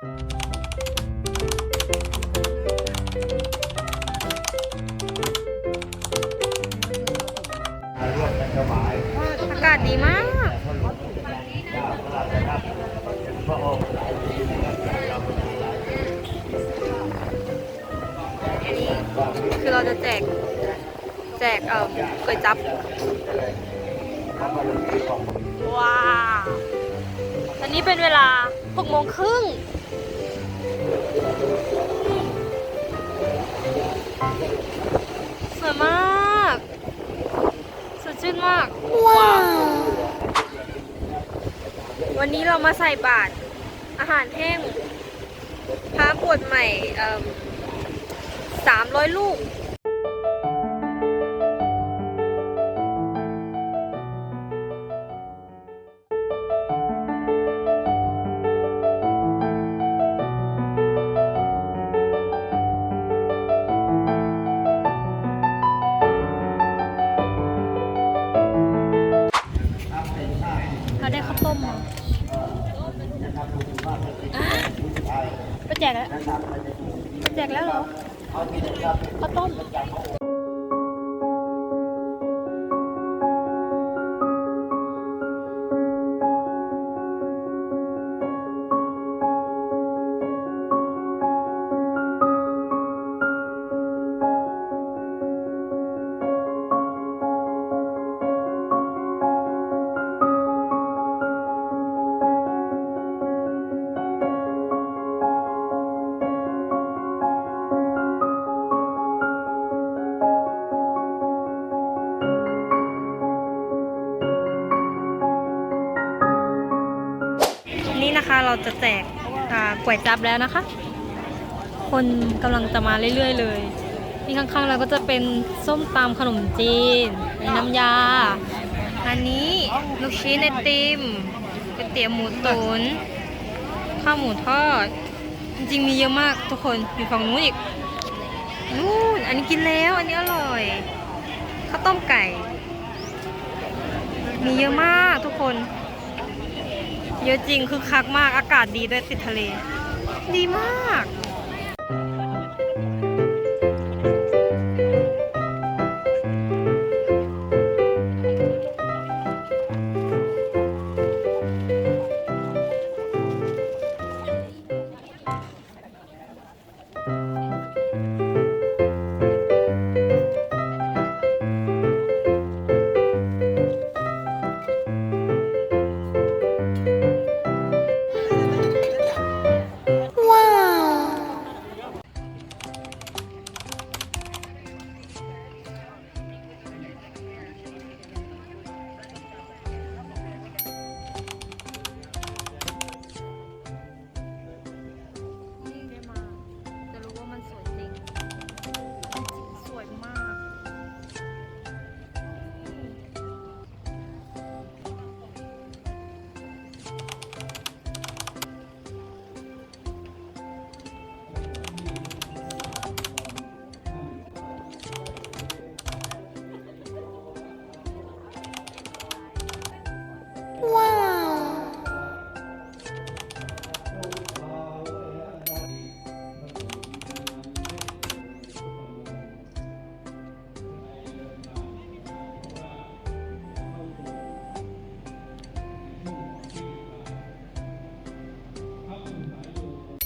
อากาศดีมาก คือเราจะแจก แจกเอ่อก๋วยจับ ว้าว ตอนนี้เป็นเวลา6โมงครึ่งากว้าววันนี้เรามาใส่บาตรอาหารแห้งพระบวชใหม่สามร้อยลูก ข้าว นี่นะคะเราจะแจกก๋วยจับแล้วนะคะ คนกำลังจะมาเรื่อยๆ เลย นี่ข้างๆเราก็จะเป็นส้มตำขนมจีนมีน้ำยา อันนี้ลูกชิ้นไอติมก๋วยเตี๋ยวหมูตุ๋นข้าวหมูทอด จริงๆมีเยอะมากทุกคนอยู่ฝั่งนู้นอีกนู่นอันนี้กินแล้วอันนี้อร่อยข้าวต้มไก่ มีเยอะมากทุกคน เยอะจริงคือคักมากอากาศดีด้วยติดทะเล ดีมาก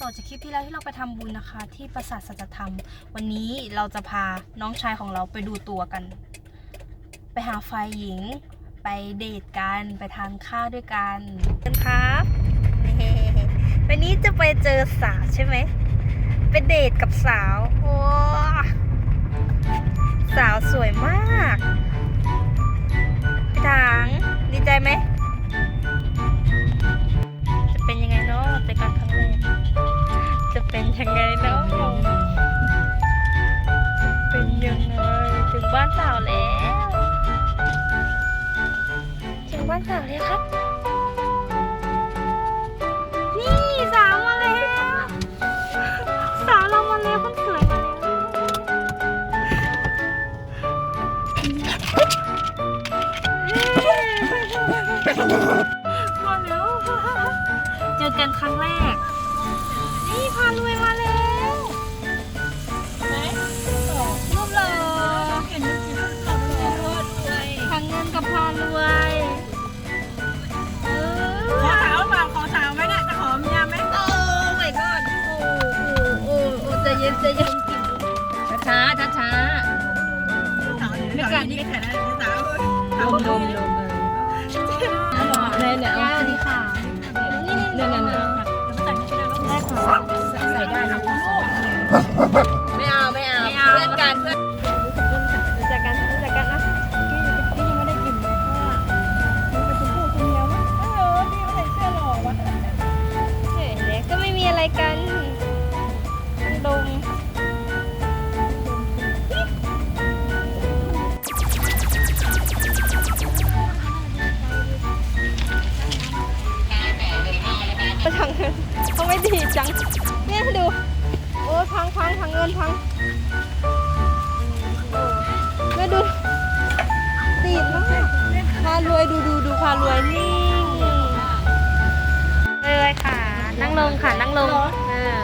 ต่อจากคลิปที่แล้วที่เราไปทำบุญนะคะ ที่ปราสาทสัจธรรม วันนี้เราจะพาน้องชายของเราไปดูตัวกัน ไปหาไฟหญิง ไปเดทกันไปทานข้าวด้วยกันกันครับเฮ้วันนี้จะไปเจอสาวใช่ไหมไปเดทกับสาวโอ้สาวสวยมากพี่ถังดีใจไหม ยังไงเนาะ ไปทางเงินเขาไม่ดีจัง เนี่ยดู โอ้พังพังพังเงินพังมาดูตีดมากพารวยดูดูดูพารวยนี่เลยค่ะ นั่งลงค่ะ นั่งลงเออ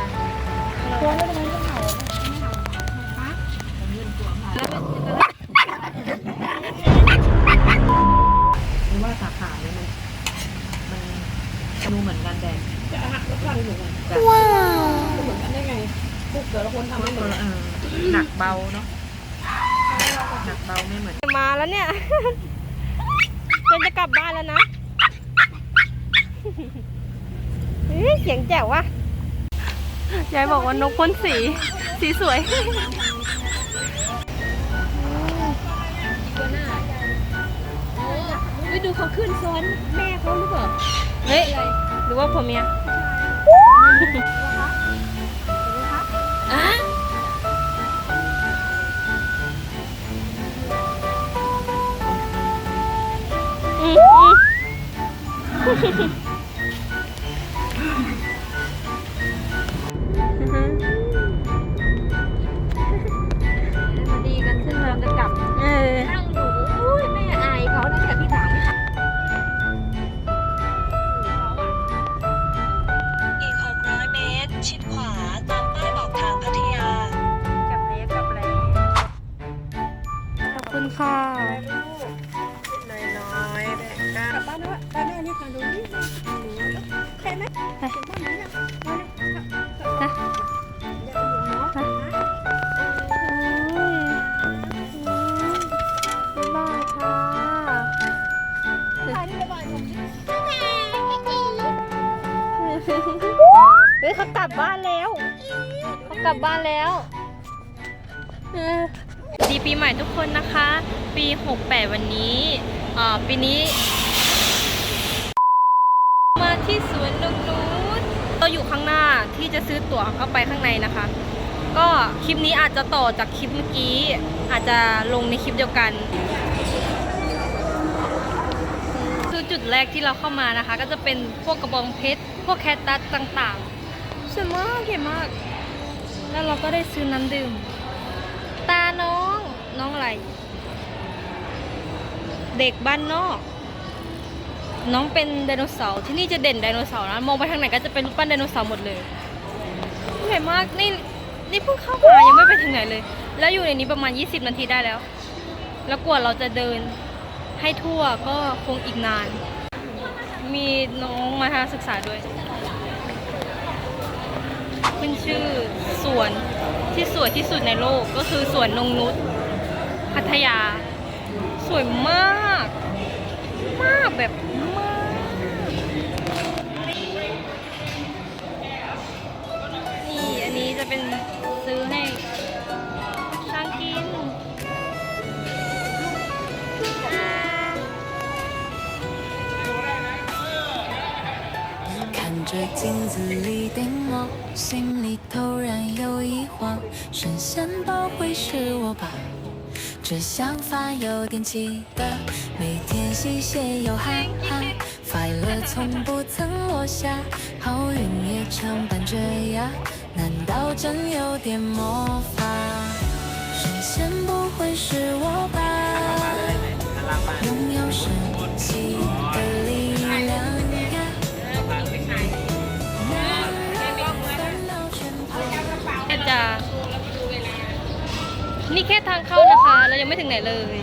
ดูเหมือนกันแต่จะว้าวเหมือนกันได้ไงพวกแต่ละคนทำไม่เหมือนหนักเบาเนาะหนักเบาไม่เหมือน มาแล้วเนี่ย จนจะกลับบ้านแล้วนะเฮ้ยเสียงแจ๋วว่ะยายบอกว่านกพ่นสี สีสวยไปดูเขาขึ้นซ้อนแม่เขาหรือเปล่า เฮ้ย หรือว่าผัวเมียอะอืมอืม ฮ้ยเขากลับบ้านแล้ว เขากลับบ้านแล้วเออดีปีใหม่ทุกคนนะคะ ปี 68 วันนี้อ่าปีนี้ มาที่สวนนงนูนเราอยู่ข้างหน้าที่จะซื้อตั๋วเข้าไปข้างในนะคะ ก็คลิปนี้อาจจะต่อจากคลิปเมื่อกี้ อาจจะลงในคลิปเดียวกัน คือจุดแรกที่เราเข้ามานะคะ ก็จะเป็นพวกกระบองเพชร พวกแคตตัสต่างๆ สวยมากเก๋มาก แล้วเราก็ได้ซื้อน้ำดื่ม ตาน้องน้องอะไร เด็กบ้านนอก น้องเป็นไดโนเสาร์ที่นี่จะเด่นไดโนเสาร์นะมองไปทางไหนก็จะเป็นรูปปั้นไดโนเสาร์หมดเลยสวยมากนี่นี่เพิ่งเข้ามายังไม่ไปถึงไหนเลย แล้วอยู่ในนี้ประมาณ 20 นาทีได้แล้ว แล้วกว่าเราจะเดินให้ทั่วก็คงอีกนาน มีน้องมาทัศนศึกษาด้วย ขึ้นชื่อสวนที่สวยที่สุดในโลกก็คือสวนนงนุษพัทยา สวยมาก มากแบบมาก นี่อันนี้จะเป็นซื้อให้ช้างกิน 看着镜子里的我， 心里突然有疑惑，神仙不会是我吧？这想法有点奇特，每天嘻嘻又哈哈，快乐从不曾落下，好运也常伴着呀，难道真有点魔法？神仙不会是我吧？ ทางเข้านะคะ เรายังไม่ถึงไหนเลย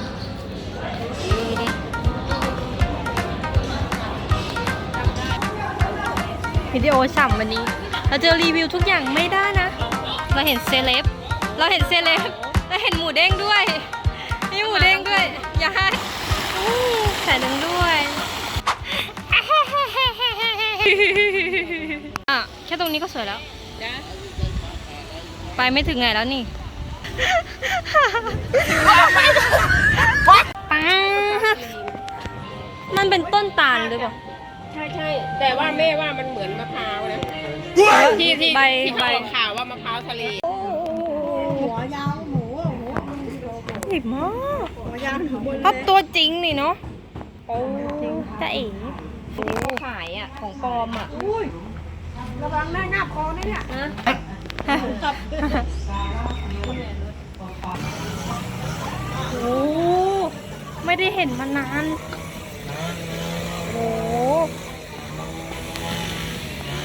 วิดีโอฉ่ำวันนี้ เราจะรีวิวทุกอย่างไม่ได้นะ เราเห็นเซเลบ เราเห็นเซเลบเราเห็นหมูเด้งด้วยมีหมูเด้งด้วย อย่าให้อู้ใส่หนึ่งด้วยอะแค่ตรงนี้ก็สวยแล้ว ไปไม่ถึงไหนแล้วนี่ ป้าดมันเป็นต้นตาลหรือเปล่าใช่ใช่แต่ว่าแม่ว่ามันเหมือนมะพร้าวนะที่ที่ใบที่ใบเขาข่าวว่ามะพร้าวทะเลใหญ่มากเพราะตัวจริงนี่เนาะโอ้จะเอ๋ที่เขาขายอะของปลอมอะ โอ้ไม่ได้เห็นมานาน โอ้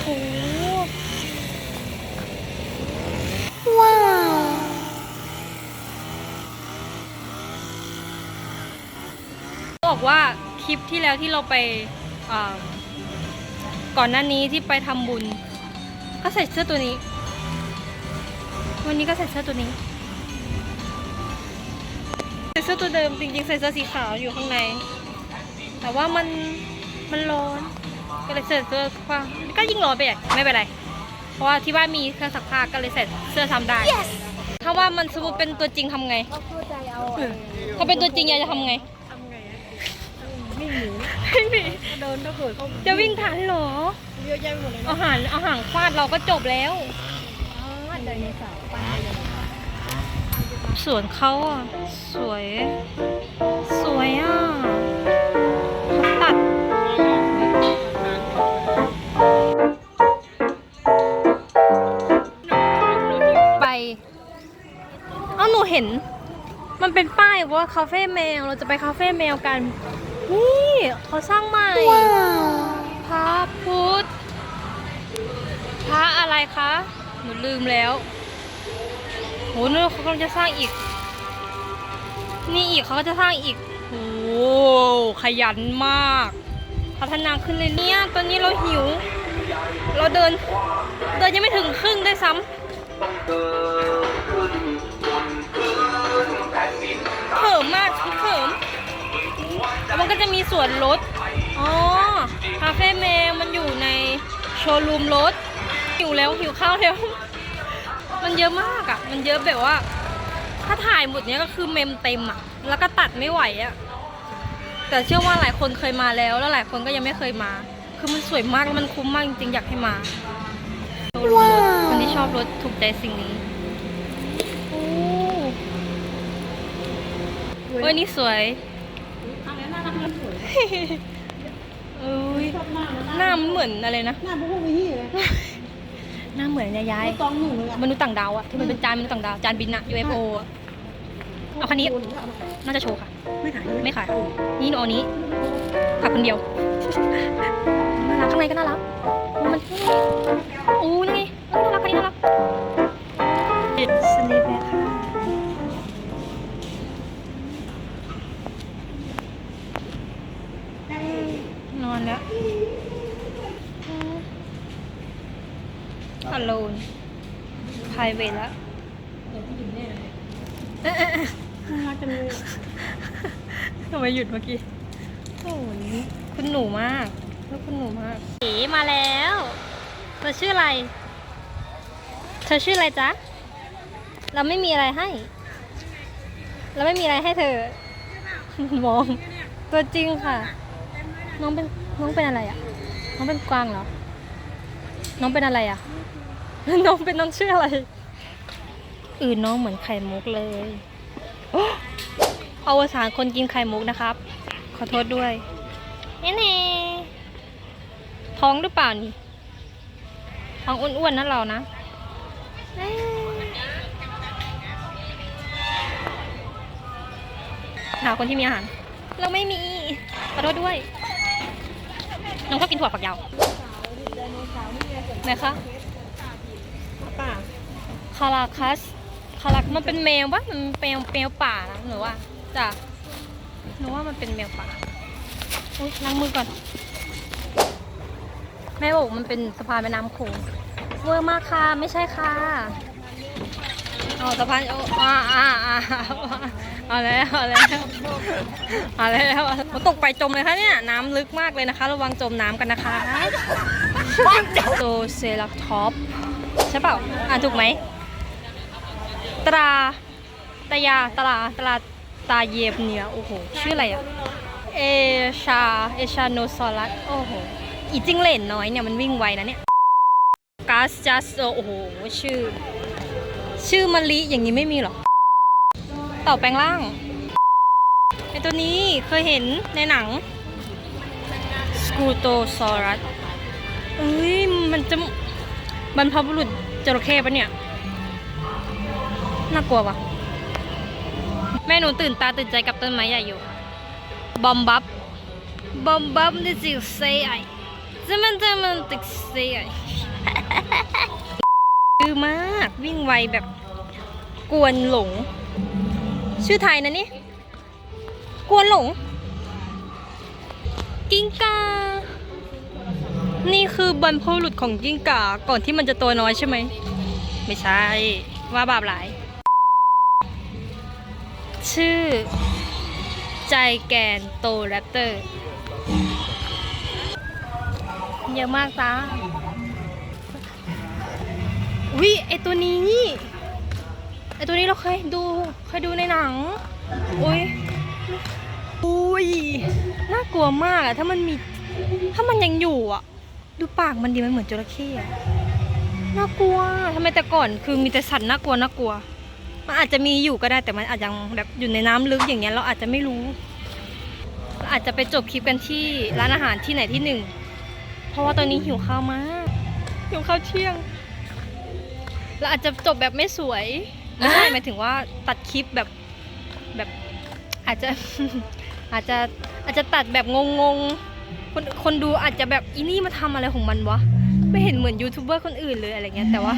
โหว้าวบอกว่าคลิปที่แล้วที่เราไปก่อนหน้านี้ที่ไปทำบุญ ก็ใส่เสื้อตัวนี้ วันนี้ก็ใส่เสื้อตัวนี้ ใส่เสื้อตัวเดิมจริงๆใส่เสื้อสีขาวอยู่ข้างใน แต่ว่ามันมันร้อน ก็เลยใส่เสื้อกว้างก็ยิ่งร้อนไปอะไม่เป็นไร เพราะว่าที่บ้านมีเครื่องซักผ้าก็เลยใส่เสื้อซ้ำได้ ถ้าว่ามันสมมติเป็นตัวจริงทำไงถ้าเป็นตัวจริงยายจะทำไงไม่หนีไม่หนีเดินถ้าเกิดจะวิ่งทันเหรอเยอะแยะหมดเลยอาหารอาหารฟาดเราก็จบแล้ว สวนเขาอะ สวย สวยอะเขาตัด ไป เอ้าหนูเห็น มันเป็นป้ายว่าคาเฟ่แมว เราจะไปคาเฟ่แมวกัน นี่เขาสร้างใหม่ พระพุทธ พระอะไรคะ หนูลืมแล้วโหนู่นเขากำลังจะสร้างอีก นี่อีกเขาก็จะสร้างอีกโอ้ขยันมาก พัฒนาขึ้นเลยเนี่ย ตอนนี้เราหิว เราเดิน เดินยังไม่ถึงครึ่งได้ซ้ำเขิมมากเขิมแล้วมันก็จะมีส่วนลด อ๋อ คาเฟ่แมวมันอยู่ในโชว์รูมรถ หิวแล้วหิวข้าวแล้ว มันเยอะมากอะ่ะ มันเยอะแบบว่า ถ้าถ่ายหมดเนี้ยก็คือเมมเต็มอะ่ะ แล้วก็ตัดไม่ไหวอะ่ะ แต่เชื่อว่าหลายคนเคยมาแล้ว แล้วหลายคนก็ยังไม่เคยมา คือมันสวยมากแล้วมันคุ้มมากจริงๆอยากให้มาคนที่ชอบรถถูกใจสิ่งนี้โอ้เว้ยนี่สวยเอ้ยหน้ามันเหมือนอะไรนะ หน้าพวกมีที่เลย หน้าเหมือนยายายตองหนูเลยอะมนุษย์ต่างดาวอะที่มันเป็นจานมนุษย์ต่างดาวจานบินอะ UFO อะเอาคันนี้น่าจะโชว์ค่ะ ไม่ขายเลยไม่ขายค่ะนี่หนูเอาอันนี้ขับคนเดียวน่ารักข้างในก็น่ารักโอ้มันโอ้นี่ไงเอ้ยน่ารักคันนี้น่ารักสนิ พายเวทแล้วเอ๊ะเอ๊ะเอ๊ะน่ารักจังเลยทำไมหยุดเมื่อกี้โอ้ยคุณหนูมากลูกคุณหนูมากเอ๋มาแล้ว เธอชื่ออะไร เธอชื่ออะไรจ๊ะ เราไม่มีอะไรให้ เราไม่มีอะไรให้เธอ มอง ตัวจริงค่ะ น้องเป็นน้องเป็นอะไรอะ น้องเป็นกวางเหรอ น้องเป็นอะไรอะ น้องเป็นน้องชื่ออะไร อื่นน้องเหมือนไข่มุกเลยอวสานคนกินไข่มุกนะครับ ขอโทษด้วยเน่เน่ท้องหรือเปล่านี่ท้องอ้วนๆนะเรานะเอ้ยหาคนที่มีอาหาร เราไม่มี ขอโทษด้วย น้องชอบกินถั่วฝักยาวไหนคะ ป่าคาราคัสคารามันเป็นแมวปะมันเป็นแมวแมวป่านะหนูว่าจ้ะหนูว่ามันเป็นแมวป่าอุ้ยล้างมือก่อน แม่บอกมันเป็นสะพานแม่น้ำโขงเวอร์มากค่ะไม่ใช่ค่ะเอาสะพานเอาอ่าอ่าอ่าเอาแล้วเอาแล้วเอาแล้วมันตกไปจมเลยคะเนี่ยน้ำลึกมากเลยนะคะ ระวังจมน้ำกันนะคะโซเซลักท็อป ใช่เปล่าอ่านถูกไหม ตราตายาตราตราตาเยบเนียโอ้โห ชื่ออะไรอะเอชา เอชาโนซอรัส โอ้โห อีจิ้งเหลนน้อยเนี่ย มันวิ่งไวนะเนี่ยกัสจัสโอ้โห ชื่อ ชื่อมะลิอย่างนี้ไม่มีหรอเต่าแปลงร่างไอตัวนี้เคยเห็นในหนังสกูโตซอรัสเอ้ย มันจะ บรรพบุรุษจระเข้ปะเนี่ย น่ากลัวปะแม่หนูตื่นตาตื่นใจกับต้นไม้ใหญ่อยู่บอมบับบอมบับนี่สิเซไอจะมันจะมันติกเซไอดื้อมากวิ่งไวแบบกวนหลง ชื่อไทยนะนี่กวนหลงกิ้งกา นี่คือบรรพบุรุษของกิ้งก่าก่อนที่มันจะตัวน้อยใช่ไหม ไม่ใช่ ว่าบาปหลาย ชื่อ ใจแกนโตแรปเตอร์ เยอะมากจ้าวิไอตัวนี้ไอตัวนี้เราเคยดูเคยดูในหนังอุ้ยอุ้ยน่ากลัวมากอะถ้ามันมีถ้ามันยังอยู่อะ ดูปากมันดีมันเหมือนจระเข้อะน่ากลัวทำไมแต่ก่อนคือมีแต่สัตว์น่ากลัวน่ากลัว มันอาจจะมีอยู่ก็ได้แต่มันอาจจะยังแบบอยู่ในน้ำลึกอย่างเงี้ยเราอาจจะไม่รู้เราอาจจะไปจบคลิปกันที่ร้านอาหารที่ไหนที่หนึ่ง เพราะว่าตอนนี้หิวข้าวมากหิวข้าวเที่ยงเราอาจจะจบแบบไม่สวยไม่ใช่หมายถึงว่าตัดคลิปแบบแบบอาจจะอาจจะอาจจะตัดแบบงงๆ คนคนดูอาจจะแบบอีนี่มาทำอะไรของมันวะ ไม่เห็นเหมือนยูทูบเบอร์คนอื่นเลยอะไรเงี้ยแต่ว่า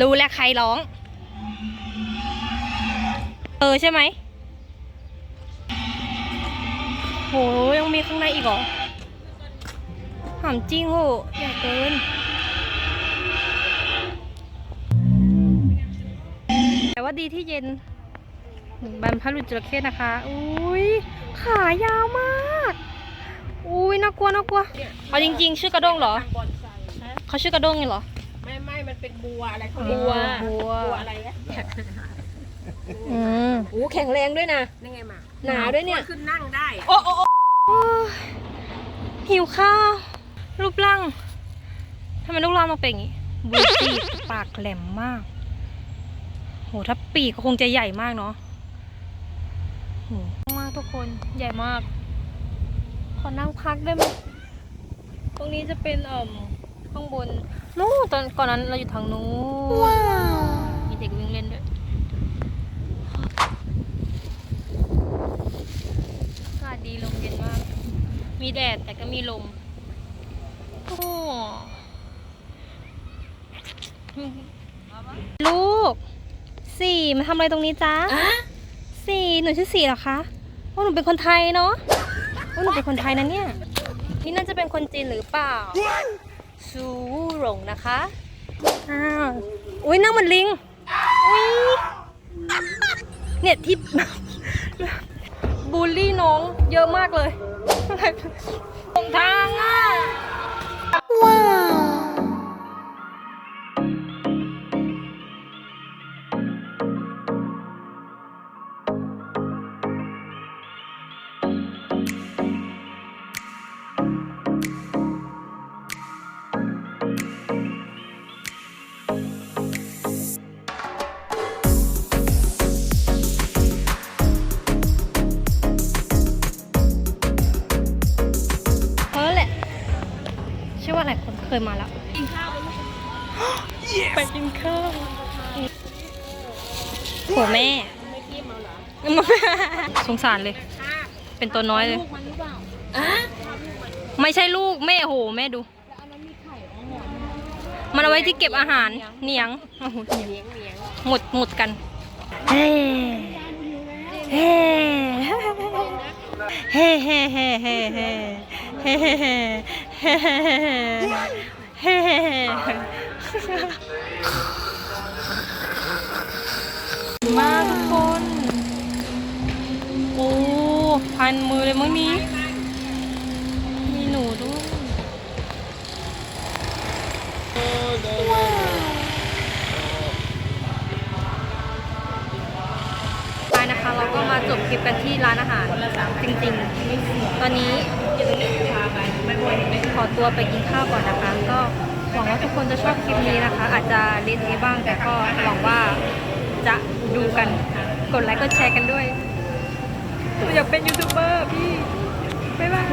รู้แล้วใครร้อง เออใช่ไหมโหยังมีข้างในอีกเหรอถามจริงโหอย่าเกินแต่ว่าดีที่เย็น บรรพบุรุษจระเข้นะคะ อุ้ยขายาวมาก อุ้ยน่ากลัวน่ากลัว เอาจริง ๆ ชื่อกระด้งเหรอ บอนไซฮะเขาชื่อกระด้งไงเหรอ ไม่ไม่มันเป็นบัวอะไรของบัว บัว บัวอะไรนะอืมโอ้แข็งแรงด้วยนะ นี่ไงมาหนาด้วยเนี่ย ขึ้นนั่งได้โอ้โอ้โอ้โอ้ยหิวข้าว รูปร่างทำไมรูปร่างต้องเป็นอย่างนี้บูจีปากแหลมมาก โหถ้าปีกก็คงจะใหญ่มากเนาะโหมากทุก คนใหญ่มาก ขอนั่งพักได้ไหมตรงนี้จะเป็นเอ่มข้างบนนู้นตอนก่อนนั้นเราอยู่ทางนู้นมีเด็กวิ่งเล่นด้วยอากาศดีลมเย็นมาก มีแดดแต่ก็มีลมโอ้ลูก สี่มาทำอะไรตรงนี้จ๊ะ สี่หนูชื่อสี่เหรอคะ ว่าหนูเป็นคนไทยเนาะว่าหนูเป็นคนไทยนะเนี่ย นี่น่าจะเป็นคนจีนหรือเปล่าซูหลงนะคะอ้าวอุ้ยนั่งเหมือนลิงอุ้ยเนี่ยที่ บูลลี่น้องเยอะมากเลยตรงทางอะ ชื่อว่าหลายคนเคยมาแล้ว กินข้าวไปไปกินข้าวโหแม่ไม่กินเอาเหรอสงสารเลยข้าวเป็นตัวน้อยเลยลูกมันหรือเปล่าไม่ใช่ลูกแม่โหแม่ดู มันเอาไว้ที่เก็บอาหารเหนียงโอ้โหเหนียงเลี้ยงเลี้ยงหมดหมดกัน เฮ้ เฮ้ เฮ้เฮ้เฮ้เฮ้เฮ้เฮ้เฮ้เฮ้เฮ้เฮ้เฮ้เฮ้มาทุกคน โอ้ พันมือเลยมั้งนี้ ลิปกันที่ร้านอาหาร จริงๆ ตอนนี้ขอตัวไปกินข้าวก่อนนะคะ ก็หวังว่าทุกคนจะชอบคลิปนี้นะคะ อาจจะเละเทะบ้างแต่ก็หวังว่าจะดูกันกดไลค์กดแชร์กันด้วยอยากเป็นยูทูบเบอร์พี่บ๊ายบาย